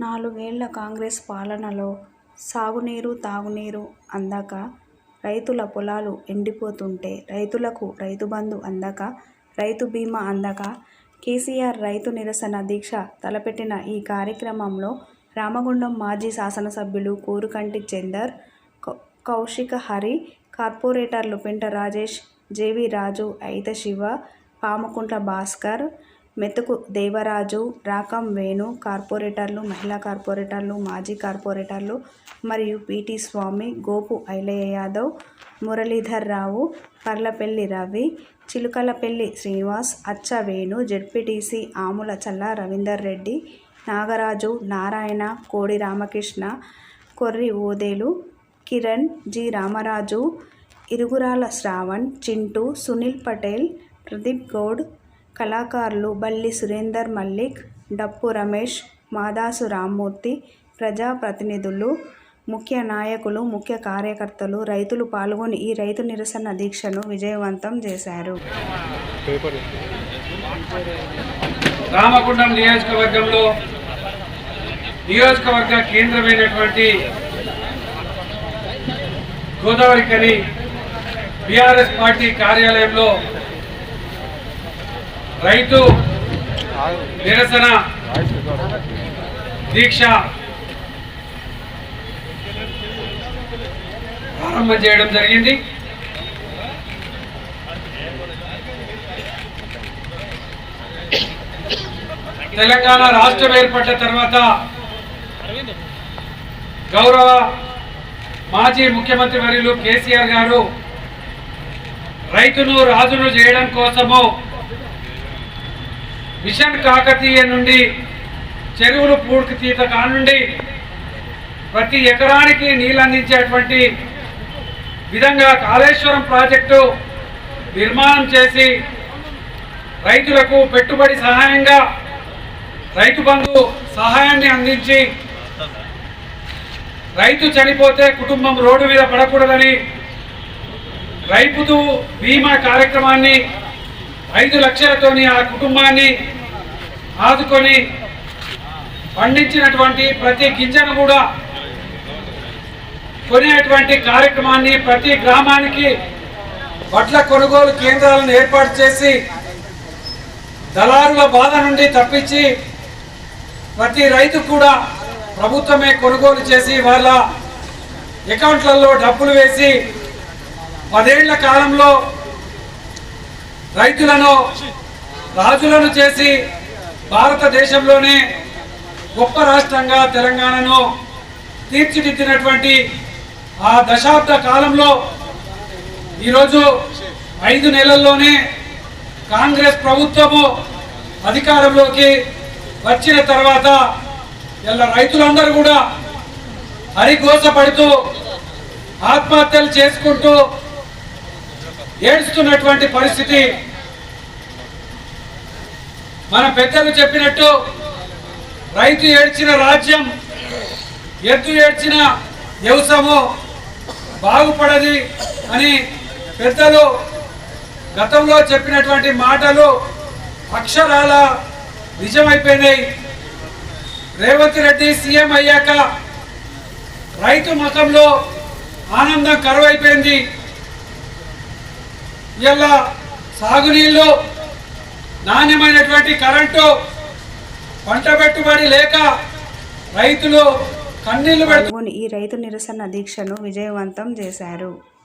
నాలుగేళ్ళ కాంగ్రెస్ పాలనలో సాగునీరు, తాగునీరు అందక రైతుల పొలాలు ఎండిపోతుంటే, రైతులకు రైతుబంధు అందక, రైతు బీమా అందక కేసీఆర్ రైతు నిరసన దీక్ష తలపెట్టిన ఈ కార్యక్రమంలో రామగుండం మాజీ శాసనసభ్యులు కూరుకంటి చందర్, కౌశికహరి, కార్పొరేటర్లు పెంట రాజేష్, జేవి రాజు, అయిత శివ, పాముకుంట్ల భాస్కర్, మెతుకు దేవరాజు, రాకం వేణు, కార్పొరేటర్లు, మహిళా కార్పొరేటర్లు, మాజీ కార్పొరేటర్లు మరియు PT Swamy, Gopu Ailaiah Yadav, Muralidhar Rao Parlapelli Ravi, Chilukalapelli Srinivas, Accha Venu, ZPTC Amula Ravinder Reddy Nagaraju, Narayana, Kodi Ramakrishna, Korri Odelu Kiran, G. Ramaraju, Iruguraala Shravan, Chintu, Sunil Patel, Pradeep Goud, కళాకారులు బల్లి సురేందర్ మల్లిక్, డప్పు రమేష్, మాదాసు రామ్మూర్తి, ప్రజా ప్రతినిధులు, ముఖ్య నాయకులు, ముఖ్య కార్యకర్తలు, రైతులు పాల్గొని ఈ రైతు నిరసన దీక్షను విజయవంతం చేశారు. రామగుండం నియోజకవర్గంలో నియోజకవర్గ కేంద్రమైనటువంటి గోదావరికని బీఆర్ఎస్ పార్టీ కార్యాలయంలో రైతు నిరసన దీక్ష ప్రారంభం చేయడం జరిగింది. తెలంగాణ రాష్ట్రం ఏర్పడ్డ తర్వాత గౌరవ మాజీ ముఖ్యమంత్రి వర్యులు కేసీఆర్ గారు రైతును రాజును చేయడం కోసము మిషన్ కాకతీయ నుండి చెరువులు పూర్తి తీత కానుండి ప్రతి ఎకరానికి నీళ్ళు అందించేటువంటి విధంగా కాళేశ్వరం ప్రాజెక్టు నిర్మాణం చేసి రైతులకు పెట్టుబడి సహాయంగా రైతు బంధు సహాయాన్ని అందించి రైతు చనిపోతే కుటుంబం రోడ్డు మీద పడకూడదని రైతు బీమా కార్యక్రమాన్ని ఐదు లక్షలతోని ఆ కుటుంబాన్ని ఆదుకొని పండించినటువంటి ప్రతి గింజను కూడా కొనేటువంటి కార్యక్రమాన్ని ప్రతి గ్రామానికి వడ్ల కొనుగోలు కేంద్రాలను ఏర్పాటు చేసి దళారుల బాధ నుండి తప్పించి ప్రతి రైతు కూడా ప్రభుత్వమే కొనుగోలు చేసి వాళ్ళ అకౌంట్లలో డబ్బులు వేసి పదేళ్ళ కాలంలో రైతులను రాజులను చేసి భారతదేశంలోనే గొప్ప రాష్ట్రంగా తెలంగాణను తీర్చిదిద్దినటువంటి ఆ దశాబ్ద కాలంలో ఈరోజు ఐదు నెలల్లోనే కాంగ్రెస్ ప్రభుత్వము అధికారంలోకి వచ్చిన తర్వాత ఇలా రైతులందరూ కూడా హరిఘోషపడుతూ ఆత్మహత్యలు చేసుకుంటూ ఏడుస్తున్నటువంటి పరిస్థితి మన పెద్దలు చెప్పినట్టు రైతు ఏడ్చిన రాజ్యం ఎద్దు ఏడ్చిన వ్యవసాయము బాగుపడది అని పెద్దలు గతంలో చెప్పినటువంటి మాటలు అక్షరాల నిజమైపోయినాయి. రేవంత్ రెడ్డి సీఎం అయ్యాక రైతు మతంలో ఆనందం కరువైపోయింది. ఇలా సాగునీళ్ళు నాణ్యమైనటువంటి కరెంటు పంట పెట్టుబడి లేక రైతులు కన్నీళ్ళు పెడుతూ ఈ రైతు నిరసన దీక్షను విజయవంతం చేశారు.